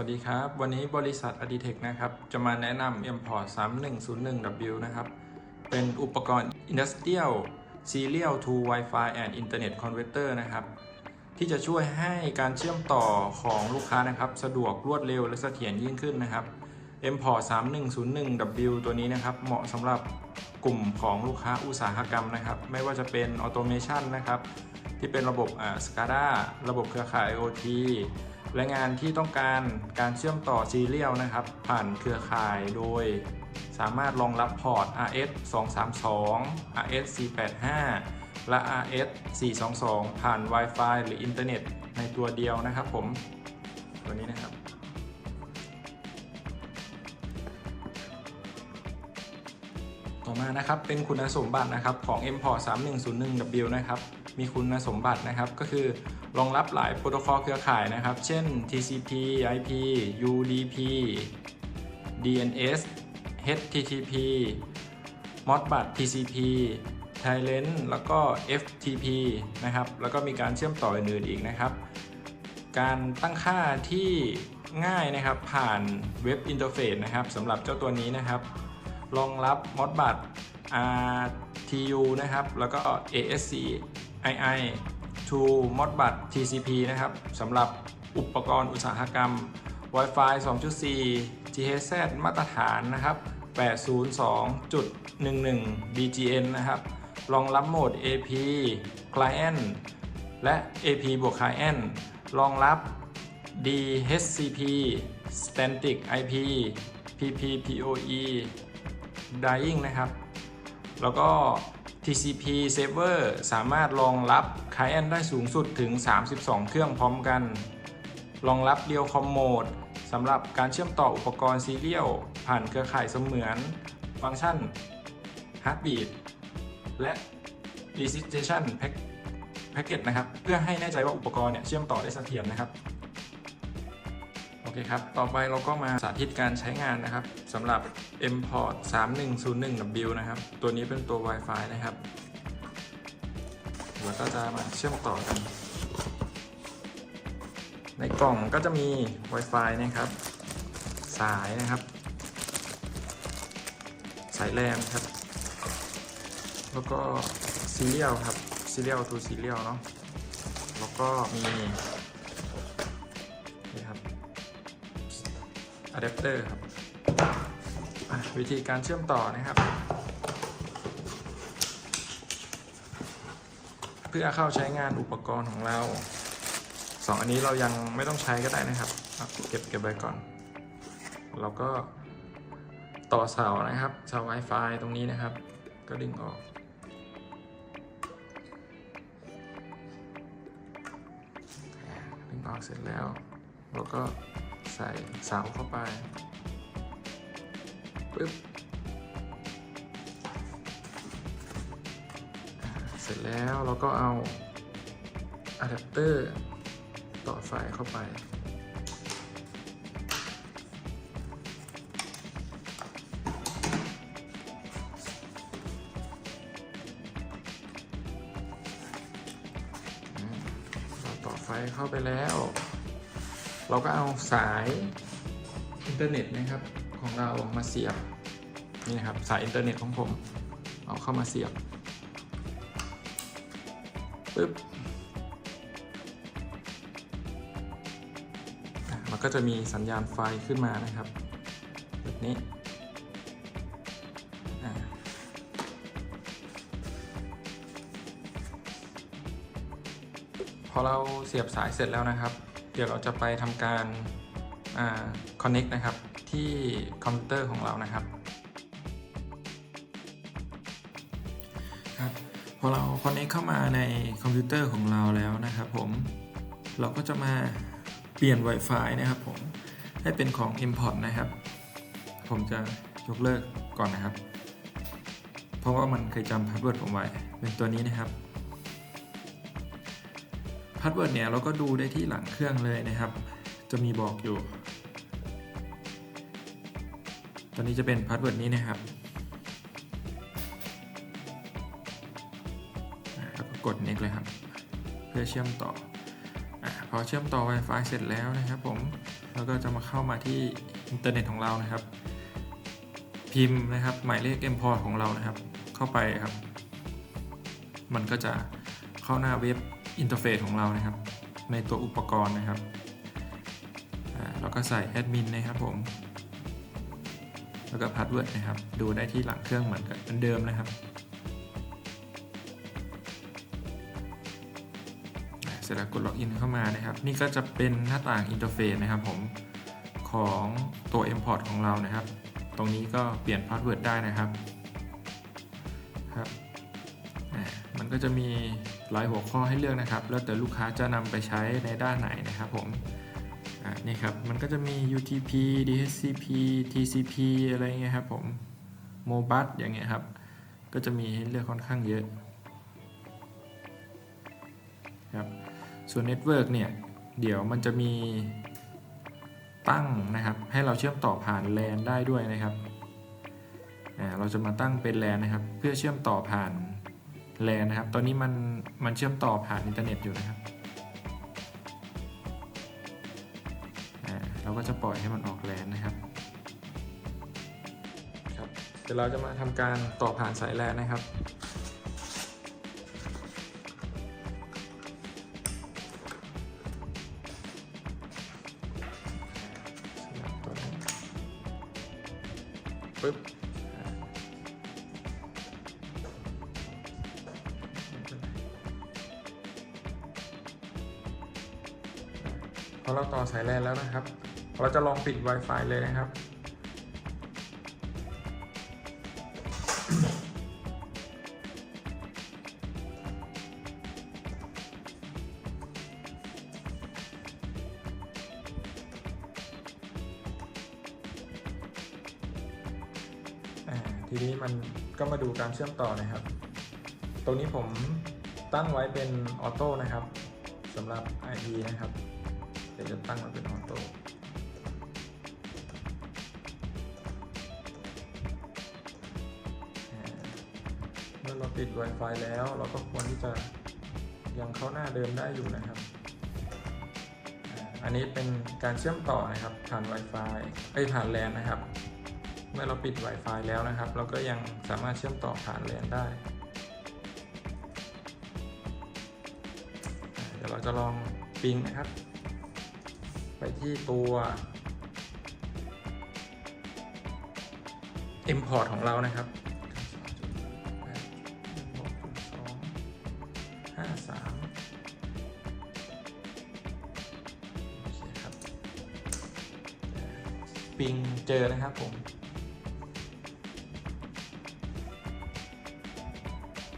วัสดีครับ วันนี้บริษัท a d i t e c h นะครับ จะมาแนะนำ Import 3101W นะครับ เป็นอุปกรณ์ Industrial Serial to Wi-Fi and Internet Converter นะครับ ที่จะช่วยให้การเชื่อมต่อของลูกค้านะครับ สะดวกรวดเร็วและเสถียรยิ่งขึ้นนะครับ Import 3101W ตัวนี้นะครับ เหมาะสำหรับกลุ่มของลูกค้าอุตสาหกรรมนะครับ ไม่ว่าจะเป็น Automation นะครับ ที่เป็นระบบอ่า SCADA ระบบเครือข่าย IoT และงานที่ต้องการการเชื่อมต่อซีเรียลนะครับ ผ่านเครือข่ายโดย สามารถรองรับพอร์ต RS 232 RS 485และ RS 422 ผ่าน Wi-Fi หรืออินเทอร์เน็ตในตัวเดียวนะครับผม ตัวนี้นะครับ ต่อมานะครับเป็นคุณสมบัตินะครับของ Mport 3101W นะครับ มีคุณสมบัตินะครับก็คือ รองรับหลายโปรโตคอลเครือข่ายนะครับ เช่น TCP IP UDP DNS HTTP Modbus TCP Thailand แล้วก็ FTP นะครับ แล้วก็มีการเชื่อมต่ออื่นๆอีกนะครับ การตั้งค่าที่ง่ายนะครับผ่านเว็บอินเทอร์เฟซนะครับสำหรับเจ้าตัวนี้นะครับ รองรับ Modbus RTU นะครับ แล้วก็ ASC II to Modbus TCP นะครับสำหรับอุปกรณ์อุตสาหกรรม Wi-Fi 2.4 GHz มาตรฐานนะครับ 802.11 BGN นะครับ รองรับโหมด AP Client และ AP บวก Client รองรับ DHCP Static IP PPPoE Dying นะครับ แล้วก็ TCP Server สามารถรองรับ Client ได้สูงสุดถึง 32 เครื่องพร้อมกัน รองรับ Real Com Mode สำหรับการเชื่อมต่ออุปกรณ์ซีเรียลผ่านเครือข่ายเสมือน ฟังก์ชัน Heartbeat และ Recitation Packet นะครับ เพื่อให้แน่ใจว่าอุปกรณ์เนี่ยเชื่อมต่อได้เสถียรนะครับ เคครับ ต่อไปเราก็มาสาธิตการใช้งานนะครับสำหรับ Mport 3101W นะครับ ตัวนี้เป็นตัว Wi-Fi นะครับแล้วก็จะมาเชื่อมต่อกัน ในกล่องก็จะมี Wi-Fi นะครับ สายนะครับ สายแรมครับ แล้วก็ซีเรียลครับซีเรียลทูซีเรียลเนาะแล้วก็มี อะแดปเตอร์ครับวิธีการเชื่อมต่อนะครับ เพื่อเข้าใช้งานอุปกรณ์ของเราสองอันนี้เรายังไม่ต้องใช้ก็ได้นะครับ เก็บเก็บไว้ก่อน เราก็ต่อเสานะครับเสา Wi-Fi ตรงนี้นะครับ ก็ดึงออกดึงออกเสร็จแล้วเราก็ ใส่เสาเข้าไปปึ๊บเสร็จแล้วเราก็เอาอะแดปเตอร์ต่อสายเข้าไปเราต่อไฟเข้าไปแล้ว เราก็เอาสายอินเทอร์เน็ตนะครับของเรามาเสียบนี่นะครับสายอินเทอร์เน็ตของผมเอาเข้ามาเสียบปึ๊บมันก็จะมีสัญญาณไฟขึ้นมานะครับแบบนี้พอเราเสียบสายเสร็จแล้วนะครับ เดี๋ยวเราจะไปทำการอ่า connect นะครับ ที่คอมพิวเตอร์ของเรานะครับครับพอเรา connect เข้ามาในคอมพิวเตอร์ของเราแล้วนะครับผมเราก็จะมาเปลี่ยน Wi-Fi นะครับผมให้เป็นของ Import นะครับ ผมจะยกเลิกก่อนนะครับ เพราะว่ามันเคยจำพาสเวิร์ดผมไว้ เป็นตัวนี้นะครับาสเวิร์ดเนี่ยเราก็ดูได้ที่หลังเครื่องเลยนะครับ จะมีบอกอยู่ ตอนนี้จะเป็นพาสเวิร์ดนี้นะครับแล้วก็กด next เลยครับ เพื่อเชื่อมต่ออพอเชื่อมต่อ Wi-Fi เสร็จแล้วนะครับผมเราแล้วก็จะมาเข้ามาที่อินเทอร์เน็ตของเรานะครับ พิมพ์นะครับหมายเลข import ของเรานะครับ เข้าไปครับ มันก็จะเข้าหน้าเว็บ อินเทอร์เฟซของเรานะครับ ในตัวอุปกรณ์นะครับอ่าเราก็ใส่แอดมินนะครับผม แล้วก็พาสเวิร์ดนะครับ ดูได้ที่หลังเครื่องเหมือนกับเหมือนเดิมนะครับ เสร็จแล้วกดล็อกอินเข้ามานะครับ นี่ก็จะเป็นหน้าต่างอินเทอร์เฟซนะครับผม ของตัว Import ของเรานะครับ ตรงนี้ก็เปลี่ยนพาสเวิร์ดได้นะครับ ครับ มันก็จะมี หลายหัวข้อให้เลือกนะครับ แล้วแต่ลูกค้าจะนำไปใช้ในด้านไหนนะครับผมนี่ครับ มันก็จะมี UTP DHCP TCP อะไรเงี้ยครับผม Mobus อย่างเงี้ยครับ ก็จะมีให้เลือกค่อนข้างเยอะครับส่วนเน็ตเวิร์กเนี่ย เดี๋ยวมันจะมีตั้งนะครับ ให้เราเชื่อมต่อผ่าน LAN ได้ด้วยนะครับเราจะมาตั้งเป็น LAN นะครับ เพื่อเชื่อมต่อผ่าน LAN นะครับ ตอนนี้มันมันเชื่อมต่อผ่านอินเทอร์เน็ตอยู่นะครับเราก็จะปล่อยให้มันออก LAN นะครับครับเดี๋ยวเราจะมาทำการต่อผ่านสาย LAN นะครับปึ๊บ พอเราต่อสายแลนแล้วนะครับ เราจะลองปิด Wi-Fi เลยนะครับ ทีนี้มันก็มาดูการเชื่อมต่อนะครับ ตรงนี้ผมตั้งไว้เป็นออโต้นะครับสำหรับ IP นะครับ เดี๋ยวจะตั้งไว้เป็นออโต้เมื่อเราปิด Wi-Fi แล้วเราก็ควรที่จะยังเข้าหน้าเดิมได้อยู่นะครับ อันนี้เป็นการเชื่อมต่อนะครับผ่าน Wi-Fi เอ้ยผ่าน LAN นะครับ เมื่อเราปิด Wi-Fi แล้วนะครับ เราก็ยังสามารถเชื่อมต่อผ่าน LAN ได้ เดี๋ยวเราจะลองปิงนะครับ ไปที่ตัว Import ของเรานะครับห้าสามโอเคครับ ปิงเจอนะครับผม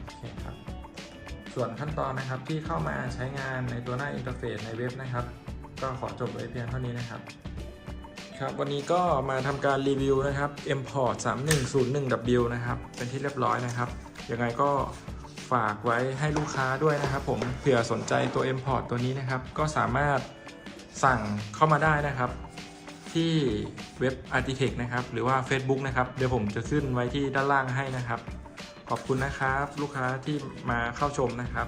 โอเคครับส่วนขั้นตอนนะครับที่เข้ามาใช้งานในตัวหน้าอินเทอร์เฟซในเว็บนะครับ ก็ขอจบไว้เพียงเท่านี้นะครับ ครับ วันนี้ก็มาทำการรีวิวนะครับ import 3101W นะครับ เป็นที่เรียบร้อยนะครับ ยังไงก็ฝากไว้ให้ลูกค้าด้วยนะครับ ผมเผื่อสนใจตัว import ตัวนี้นะครับ ก็สามารถสั่งเข้ามาได้นะครับที่เว็บ Architect นะครับ หรือว่า Facebook นะครับ เดี๋ยวผมจะขึ้นไว้ที่ด้านล่างให้นะครับ ขอบคุณนะครับ ลูกค้าที่มาเข้าชมนะครับ